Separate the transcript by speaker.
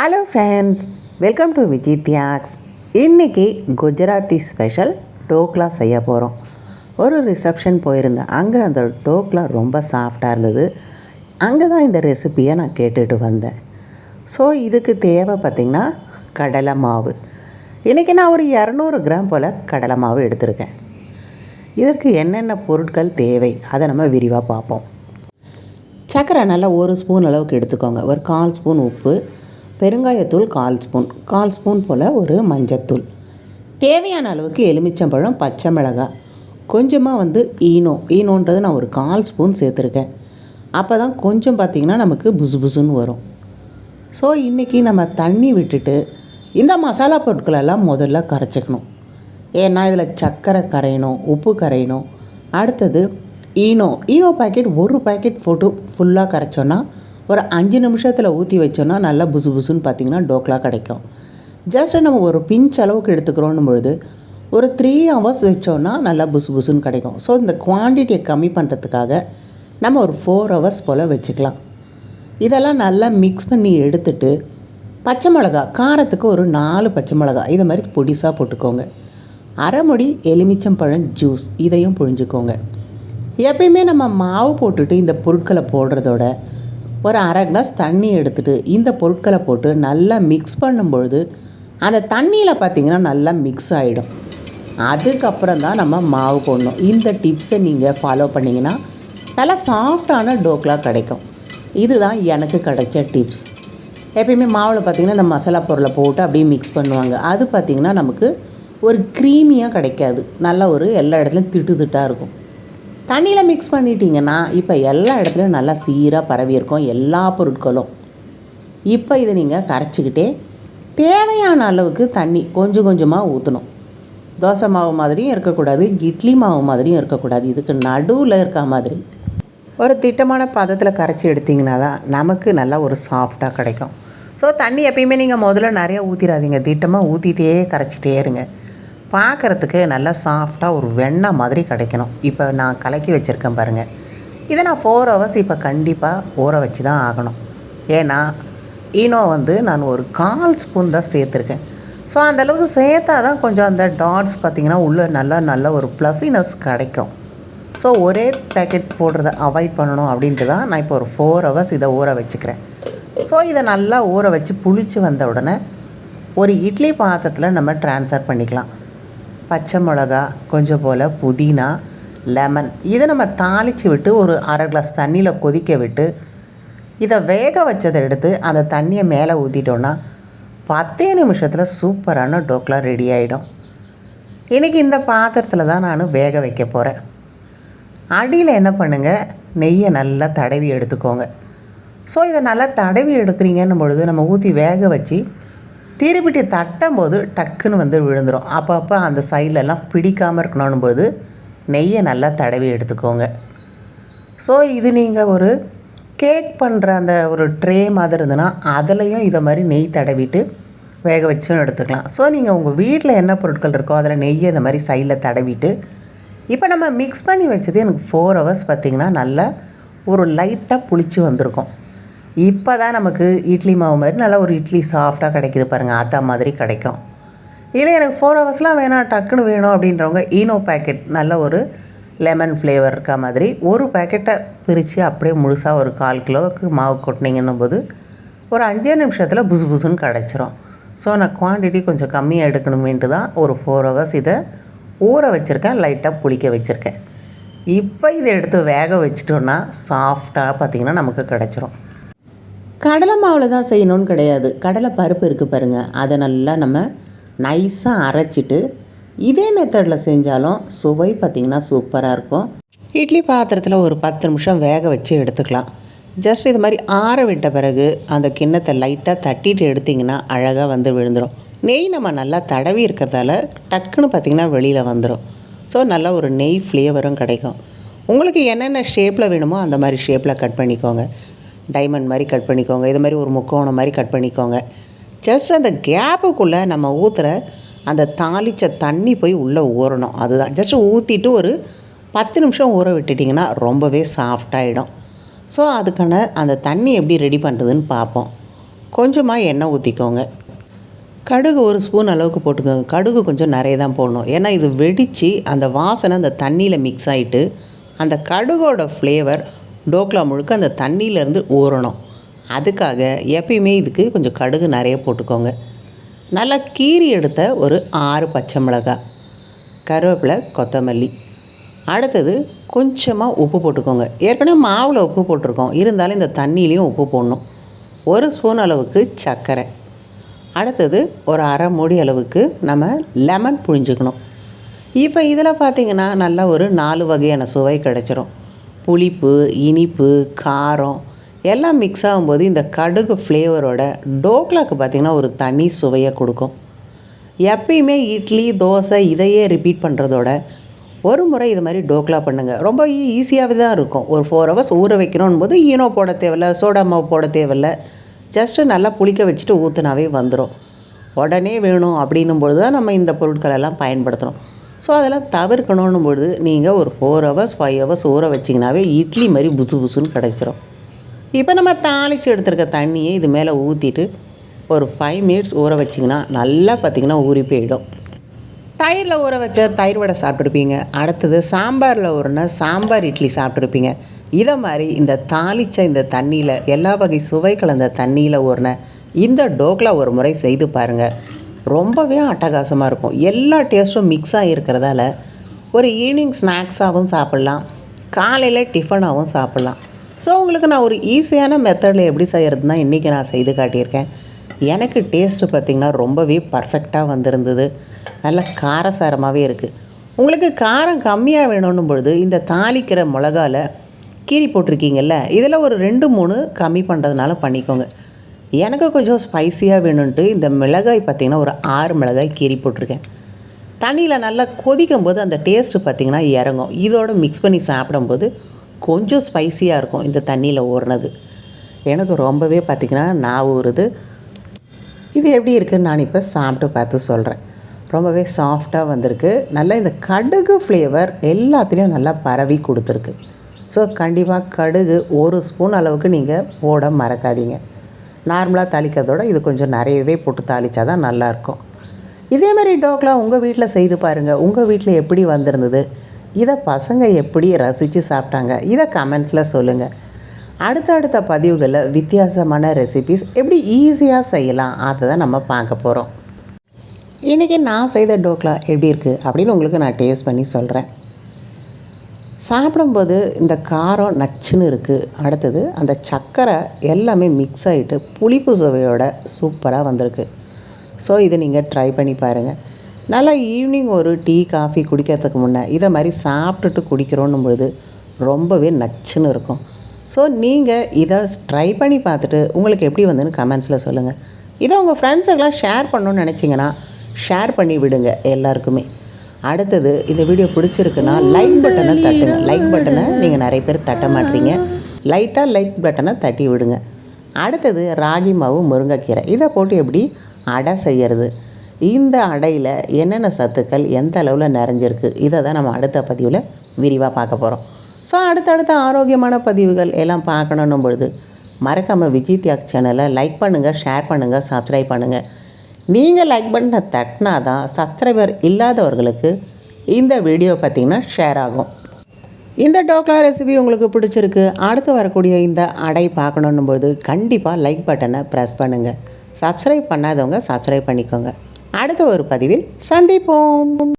Speaker 1: Hello friends welcome to Vijay Thiyags இன்றைக்கி Gujarati special dhokla செய்ய போகிறோம் ஒரு ரிசப்ஷன் போயிருந்தேன். அங்கே அந்த டோக்லா ரொம்ப சாஃப்டாக இருந்தது. அங்கே தான் இந்த ரெசிப்பியை நான் கேட்டுட்டு வந்தேன். ஸோ இதுக்கு தேவை பார்த்திங்கன்னா கடலை மாவு. இன்றைக்கி நான் ஒரு இரநூறு கிராம் போல் கடலை மாவு எடுத்திருக்கேன். இதற்கு என்னென்ன பொருட்கள் தேவை? அதை நம்ம விரிவாக பார்ப்போம். சர்க்கரை நல்லா ஒரு ஸ்பூன் அளவுக்கு எடுத்துக்கோங்க. ஒரு கால் ஸ்பூன் உப்பு பெருங்காயத்தூள் கால் ஸ்பூன் கால் ஸ்பூன் போல் ஒரு மஞ்சத்தூள். தேவையான அளவுக்கு எலுமிச்சம்பழம் பச்சை மிளகாய் கொஞ்சமாக வந்து ஈனோ ஈனோன்றது நான் ஒரு கால் ஸ்பூன் சேர்த்துருக்கேன். அப்போ தான் கொஞ்சம் பார்த்திங்கன்னா நமக்கு புசு புசுன்னு வரும். ஸோ இன்றைக்கி நம்ம தண்ணி விட்டுட்டு இந்த மசாலா பொருட்களெல்லாம் முதல்ல கரைச்சிக்கணும். ஏன்னா இதில் சர்க்கரை கரையணும் உப்பு கரையணும். அடுத்தது ஈனோ ஈனோ பாக்கெட் ஒரு பாக்கெட் போட்டு ஃபுல்லாக கரைச்சோன்னா ஒரு அஞ்சு நிமிஷத்தில் ஊற்றி வச்சோன்னா நல்லா புசு புசுன்னு பார்த்திங்கன்னா டோக்லா கிடைக்கும் ஜஸ்ட்டு நம்ம ஒரு பிஞ்ச் அளவுக்கு எடுத்துக்கிறோன்னும் பொழுது ஒரு த்ரீ ஹவர்ஸ் வச்சோன்னா நல்லா புசு புசுன்னு கிடைக்கும். ஸோ இந்த குவான்டிட்டியை கம்மி பண்ணுறதுக்காக நம்ம ஒரு ஃபோர் ஹவர்ஸ் போல் வச்சுக்கலாம். இதெல்லாம் நல்லா மிக்ஸ் பண்ணி எடுத்துட்டு பச்சை மிளகா காரத்துக்கு ஒரு நாலு பச்சை மிளகா இதை மாதிரி பொடிசாக போட்டுக்கோங்க. அரைமுடி எலுமிச்சம்பழம் ஜூஸ் இதையும் புழிஞ்சுக்கோங்க. எப்பயுமே நம்ம மாவு போட்டுட்டு இந்த பொருட்களை போடுறதோட ஒரு அரை கிளாஸ் தண்ணி எடுத்துகிட்டு இந்த பொருட்களை போட்டு நல்லா மிக்ஸ் பண்ணும்பொழுது அந்த தண்ணியில் பார்த்திங்கன்னா நல்லா மிக்ஸ் ஆகிடும் அதுக்கப்புறம் தான் நம்ம மாவு போடணும். இந்த டிப்ஸை நீங்கள் ஃபாலோ பண்ணிங்கன்னா நல்லா சாஃப்டான டோக்லா கிடைக்கும். இதுதான் எனக்கு கிடைச்ச டிப்ஸ் எப்பயுமே மாவில் பார்த்திங்கன்னா இந்த மசாலா பொருளை போட்டு அப்படியே மிக்ஸ் பண்ணுவாங்க. அது பார்த்திங்கன்னா நமக்கு ஒரு க்ரீமியாக கிடைக்காது. நல்ல ஒரு எல்லா இடத்துலையும் திட்டு திட்டாக இருக்கும். தண்ணியில் மிக்ஸ் பண்ணிட்டீங்கன்னா இப்போ எல்லா இடத்துலையும் நல்லா சீராக பரவி இருக்கும் எல்லா பொருட்களும். இப்போ இதை நீங்கள் கரைச்சிக்கிட்டே தேவையான அளவுக்கு தண்ணி கொஞ்சம் கொஞ்சமாக ஊற்றணும் தோசை மாவு மாதிரியும் இருக்கக்கூடாது இட்லி மாவு மாதிரியும் இருக்கக்கூடாது. இதுக்கு நடுவில் இருக்க மாதிரி. ஒரு திட்டமான பதத்தில் கரைச்சி எடுத்திங்கன்னா தான் நமக்கு நல்லா ஒரு சாஃப்டாக கிடைக்கும். ஸோ தண்ணி எப்பயுமே நீங்கள் முதல்ல நிறைய ஊற்றிடாதீங்க திட்டமாக ஊற்றிட்டே கரைச்சிட்டே இருங்க. பார்க்குறதுக்கு நல்லா சாஃப்டாக ஒரு வெண்ணெய் மாதிரி கிடைக்கணும். இப்போ நான் கலக்கி வச்சுருக்கேன் பாருங்கள் இதை நான் ஃபோர் ஹவர்ஸ் இப்போ கண்டிப்பாக ஊற வச்சு தான் ஆகணும். ஏன்னா ஈனோ வந்து நான் ஒரு கால் ஸ்பூன் தான் சேர்த்துருக்கேன். ஸோ அந்தளவுக்கு சேர்த்தா தான் கொஞ்சம் அந்த டாட்ஸ் பார்த்திங்கன்னா உள்ளே நல்லா நல்ல ஒரு ப்ளஃபினஸ் கிடைக்கும். ஸோ ஒரே பேக்கெட் போடுறத அவாய்ட் பண்ணணும் அப்படின்ட்டு தான் நான் இப்போ ஒரு ஃபோர் ஹவர்ஸ் இதை ஊற வச்சுக்கிறேன். ஸோ இதை நல்லா ஊற வச்சு புளிச்சு வந்த உடனே ஒரு இட்லி பாத்திரத்தில் நம்ம ட்ரான்ஸ்ஃபர் பண்ணிக்கலாம். பச்சை மிளகா கொஞ்சம் போல் புதினா லெமன் இதை நம்ம தாளித்து விட்டு ஒரு அரை கிளாஸ் தண்ணியில் கொதிக்க விட்டு இதை வேக வச்சதை எடுத்து அந்த தண்ணியை மேலே ஊற்றிட்டோன்னா பத்தே நிமிஷத்தில் சூப்பரான டோக்லா ரெடி ஆகிடும் இன்றைக்கி இந்த பாத்திரத்தில் தான் நான் வேக வைக்க போகிறேன் அடியில் என்ன பண்ணுங்கள் நெய்யை நல்லா தடவி எடுத்துக்கோங்க. ஸோ இதை நல்லா தடவி எடுக்கிறீங்கன்னும் பொழுது நம்ம ஊற்றி வேக வச்சு திருப்பிட்டு தட்டும் போது டக்குன்னு வந்து விழுந்துடும் அப்போ அப்போ அந்த சைட்லலாம் பிடிக்காமல் இருக்கணும் போது நெய்யை நல்லா தடவி எடுத்துக்கோங்க. ஸோ இது நீங்கள் ஒரு கேக் பண்ணுற அந்த ஒரு ட்ரே மாதிரி இருந்ததுன்னா அதுலேயும் இதை மாதிரி நெய் தடவிட்டு வேக வச்சும் எடுத்துக்கலாம். ஸோ நீங்கள் உங்கள் வீட்டில் என்ன பொருட்கள் இருக்கோ அதில் நெய்யை இந்த மாதிரி சைடில் தடவிட்டு இப்போ நம்ம மிக்ஸ் பண்ணி வச்சது எனக்கு ஃபோர் ஹவர்ஸ் பார்த்திங்கன்னா நல்லா ஒரு லைட்டாக புளிச்சு வந்திருக்கும். இப்போ தான் நமக்கு இட்லி மாவு மாதிரி நல்லா ஒரு இட்லி சாஃப்டாக கிடைக்கிது பாருங்கள் ஆத்தா மாதிரி கிடைக்கும். இல்லை எனக்கு ஃபோர் ஹவர்ஸ்லாம் வேணாம். டக்குன்னு வேணும் அப்படின்றவங்க ஈனோ பேக்கெட் நல்ல ஒரு லெமன் ஃப்ளேவர் இருக்க மாதிரி ஒரு பேக்கெட்டை பிரித்து அப்படியே முழுசாக ஒரு கால் கிலோவுக்கு மாவு கொட்டினீங்கன்னும் போது ஒரு அஞ்சே நிமிஷத்தில் புசு புசுன்னு கிடச்சிரும். ஸோ நான் குவான்டிட்டி கொஞ்சம் கம்மியாக எடுக்கணுமேன்ட்டு தான் ஒரு ஃபோர் ஹவர்ஸ் இதை ஊற வச்சுருக்கேன். லைட்டாக புளிக்க வச்சுருக்கேன். இப்போ இதை எடுத்து வேக வச்சிட்டோன்னா சாஃப்டாக பார்த்திங்கன்னா நமக்கு கிடச்சிரும். கடலை மாவில் தான் செய்யணும்னு கிடையாது. கடலை பருப்பு இருக்குது பாருங்கள் அதை நல்லா நம்ம நைஸாக அரைச்சிட்டு இதே மெத்தடில் செஞ்சாலும் சுவை பார்த்திங்கன்னா சூப்பராக இருக்கும். இட்லி பாத்திரத்தில் ஒரு பத்து நிமிஷம் வேக வச்சு எடுத்துக்கலாம். ஜஸ்ட் இது மாதிரி ஆற விட்ட பிறகு அந்த கிண்ணத்தை லைட்டாக தட்டிட்டு எடுத்திங்கன்னா அழகாக வந்து விழுந்துடும் நெய் நம்ம நல்லா தடவி இருக்கிறதால டக்குன்னு பார்த்திங்கன்னா வெளியில் வந்துடும் ஸோ நல்லா ஒரு நெய் ஃப்ளேவரும் கிடைக்கும். உங்களுக்கு என்னென்ன ஷேப்பில் வேணுமோ அந்த மாதிரி ஷேப்பில் கட் பண்ணிக்கோங்க. டைமண்ட் மாதிரி கட் பண்ணிக்கோங்க. இது மாதிரி ஒரு முக்கோணம் மாதிரி கட் பண்ணிக்கோங்க. ஜஸ்ட் அந்த கேப்புக்குள்ளே நம்ம ஊற்றுற அந்த தாளித்த தண்ணி போய் உள்ளே ஊறணும். அதுதான். ஜஸ்ட் ஊற்றிட்டு ஒரு பத்து நிமிஷம் ஊற விட்டுட்டிங்கன்னா ரொம்பவே சாஃப்டாகிடும் ஸோ அதுக்கான அந்த தண்ணி எப்படி ரெடி பண்ணுறதுன்னு பார்ப்போம். கொஞ்சமாக எண்ணெய் ஊற்றிக்கோங்க கடுகு ஒரு ஸ்பூன் அளவுக்கு போட்டுக்கோங்க. கடுகு கொஞ்சம் நிறைய தான் போடணும். ஏன்னா இது வெடித்து அந்த வாசனை அந்த தண்ணியில் மிக்ஸ் ஆகிட்டு அந்த கடுகோட ஃப்ளேவர் டோக்லா முழுக்க அந்த தண்ணியிலேருந்து ஊறணும். அதுக்காக எப்பயுமே இதுக்கு கொஞ்சம் கடுகு நிறைய போட்டுக்கோங்க. நல்லா கீறி எடுத்த ஒரு ஆறு பச்சை மிளகாய் கருவேப்பிலை கொத்தமல்லி. அடுத்தது கொஞ்சமாக உப்பு போட்டுக்கோங்க. ஏற்கனவே மாவில் உப்பு போட்டிருக்கோம். இருந்தாலும் இந்த தண்ணியிலையும் உப்பு போடணும். ஒரு ஸ்பூன் அளவுக்கு சர்க்கரை. அடுத்தது ஒரு அரை மூடி அளவுக்கு நம்ம லெமன் புழிஞ்சுக்கணும். இப்போ இதில் பார்த்திங்கன்னா நல்லா ஒரு நாலு வகையான சுவை கிடச்சிரும். புளிப்பு இனிப்பு காரம் எல்லாம் மிக்ஸ் ஆகும்போது இந்த கடுகு ஃப்ளேவரோட டோக்லாக்கு பார்த்திங்கன்னா ஒரு தனி சுவையை கொடுக்கும். எப்பயுமே இட்லி தோசை இதையே ரிப்பீட் பண்ணுறதோட ஒரு முறை இது மாதிரி டோக்லா பண்ணுங்கள் ரொம்ப ஈஸியாகவே தான் இருக்கும். ஒரு ஃபோர் ஹவர்ஸ் ஊற வைக்கணும் போது ஈனோ போட தேவையில்ல சோடா மாவு போட தேவையில்ல. ஜஸ்ட்டு நல்லா புளிக்க வச்சுட்டு ஊற்றுனாவே வந்துடும் உடனே வேணும் அப்படின்னும் பொழுது தான் நம்ம இந்த பொருட்களெல்லாம் பயன்படுத்தணும். ஸோ அதெல்லாம் தவிர்க்கணும் பொழுது நீங்கள் ஒரு ஃபோர் ஹவர்ஸ் ஃபைவ் ஹவர்ஸ் ஊற வச்சிங்கனாவே இட்லி மாதிரி புசு புசுன்னு கிடச்சிரும். இப்போ நம்ம தாளித்து எடுத்துருக்க தண்ணியை இது மேலே ஊற்றிட்டு ஒரு ஃபைவ் மினிட்ஸ் ஊற வச்சிங்கன்னா நல்லா பார்த்திங்கன்னா ஊறி போயிடும். தயிரில் ஊற வச்ச தயிர் வடை சாப்பிட்ருப்பீங்க அடுத்தது சாம்பாரில் ஊறின சாம்பார் இட்லி சாப்பிட்ருப்பீங்க இதை மாதிரி இந்த தாளித்த இந்த தண்ணியில் எல்லா வகை சுவை கலந்த தண்ணியில் ஊறின இந்த டோக்லா ஒரு முறை செய்து பாருங்கள் ரொம்பவே அட்டகாசமாக இருக்கும். எல்லா டேஸ்ட்டும் மிக்ஸ் ஆகிருக்கிறதால ஒரு ஈவினிங் ஸ்நாக்ஸாகவும் சாப்பிட்லாம். காலையில் டிஃபனாகவும் சாப்பிட்லாம். ஸோ உங்களுக்கு நான் ஒரு ஈஸியான மெத்தடில் எப்படி செய்கிறதுனா இன்றைக்கி நான் செய்து காட்டியிருக்கேன். எனக்கு டேஸ்ட்டு பார்த்திங்கன்னா ரொம்பவே பர்ஃபெக்டாக வந்திருந்தது. நல்ல காரசாரமாகவே இருக்குது உங்களுக்கு காரம் கம்மியாக வேணும்னு பொழுது இந்த தாளிக்கிற மிளகாவில் கீரி போட்டிருக்கீங்கல்ல இதில் ஒரு ரெண்டு மூணு கம்மி பண்ணுறதுனால பண்ணிக்கோங்க. எனக்கு கொஞ்சம் ஸ்பைஸியாக வேணும்ன்ட்டு இந்த மிளகாய் பார்த்திங்கன்னா ஒரு ஆறு மிளகாய் கீறி போட்டிருக்கேன். தண்ணியில் நல்லா கொதிக்கும் போது அந்த டேஸ்ட்டு பார்த்திங்கன்னா இறங்கும். இதோடு மிக்ஸ் பண்ணி சாப்பிடும்போது கொஞ்சம் ஸ்பைஸியாக இருக்கும் இந்த தண்ணியில் ஊறினது. எனக்கு ரொம்பவே பார்த்திங்கன்னா நான் ஊறுது. இது எப்படி இருக்குதுன்னு நான் இப்போ சாப்பிட்டு பார்த்து சொல்கிறேன் ரொம்பவே சாஃப்டாக வந்திருக்கு. நல்லா இந்த கடுகு ஃப்ளேவர் எல்லாத்துலேயும் நல்லா பரவி கொடுத்துருக்கு. ஸோ கண்டிப்பாக கடுகு ஒரு ஸ்பூன் அளவுக்கு நீங்கள் போட மறக்காதீங்க. நார்மலாக தாளிக்கிறதோட இது கொஞ்சம் நிறையவே போட்டு தாளித்தா தான் நல்லாயிருக்கும். இதேமாதிரி டோக்லா உங்கள் வீட்டில் செய்து பாருங்கள் உங்கள் வீட்டில் எப்படி வந்திருந்தது? இதை பசங்க எப்படி ரசித்து சாப்பிட்டாங்க? இதை கமெண்ட்ஸில் சொல்லுங்கள் அடுத்தடுத்த பதிவுகளில் வித்தியாசமான ரெசிபிஸ் எப்படி ஈஸியாக செய்யலாம்? அதை தான் நம்ம பார்க்க போகிறோம் இன்றைக்கி நான் செய்த டோக்லா எப்படி இருக்குது அப்படின்னு உங்களுக்கு நான் டேஸ்ட் பண்ணி சொல்கிறேன் சாப்பிடும்போது இந்த காரம் நச்சுன்னு இருக்குது அடுத்தது அந்த சர்க்கரை எல்லாமே மிக்ஸ் ஆகிட்டு புளிப்பு சுவையோட சூப்பராக வந்திருக்கு. ஸோ இதை நீங்கள் ட்ரை பண்ணி பாருங்கள் நல்லா ஈவினிங் ஒரு டீ காஃபி குடிக்கிறதுக்கு முன்னே இதை மாதிரி சாப்பிட்டுட்டு குடிக்கிறோன்னும் பொழுது ரொம்பவே நச்சுன்னு இருக்கும். ஸோ நீங்கள் இதை ட்ரை பண்ணி பார்த்துட்டு உங்களுக்கு எப்படி வந்துன்னு கமெண்ட்ஸில் சொல்லுங்கள் இதை உங்கள் ஃப்ரெண்ட்ஸுக்கெல்லாம் ஷேர் பண்ணணும்னு நினச்சிங்கன்னா ஷேர் பண்ணி விடுங்க எல்லாருக்குமே. அடுத்தது இந்த வீடியோ பிடிச்சிருக்குன்னா லைக் பட்டனை தட்டுங்க. லைக் பட்டனை நீங்கள் நிறைய பேர் தட்ட மாட்டீங்க. லைட்டாக லைக் பட்டனை தட்டி விடுங்க. அடுத்தது ராகி மாவு முருங்கைக்கீரை. இதை போட்டு எப்படி அடை செய்கிறது இந்த அடையில் என்னென்ன சத்துக்கள் எந்த அளவில் நிறைஞ்சிருக்கு? இதை தான் நம்ம அடுத்த பதிவில் விரிவாக பார்க்க போகிறோம் ஸோ அடுத்தடுத்த ஆரோக்கியமான பதிவுகள் எல்லாம் பார்க்கணும் பொழுது மறக்காமல் விஜய் தியாக் சேனலை லைக் பண்ணுங்கள் ஷேர் பண்ணுங்கள் சப்ஸ்கிரைப் பண்ணுங்கள் நீங்கள் லைக் பண்ண தட்டினா தான் சப்ஸ்கிரைபர் இல்லாதவர்களுக்கு இந்த வீடியோ பார்த்திங்கன்னா ஷேர் ஆகும். இந்த டோக்லா ரெசிபி உங்களுக்கு பிடிச்சிருக்கு. அடுத்து வரக்கூடிய இந்த அடை பார்க்கணுன்னும் பொழுது கண்டிப்பாக லைக் பட்டனை ப்ரெஸ் பண்ணுங்கள் சப்ஸ்கிரைப் பண்ணாதவங்க சப்ஸ்கிரைப் பண்ணிக்கோங்க. அடுத்த ஒரு பதிவில் சந்திப்போம்.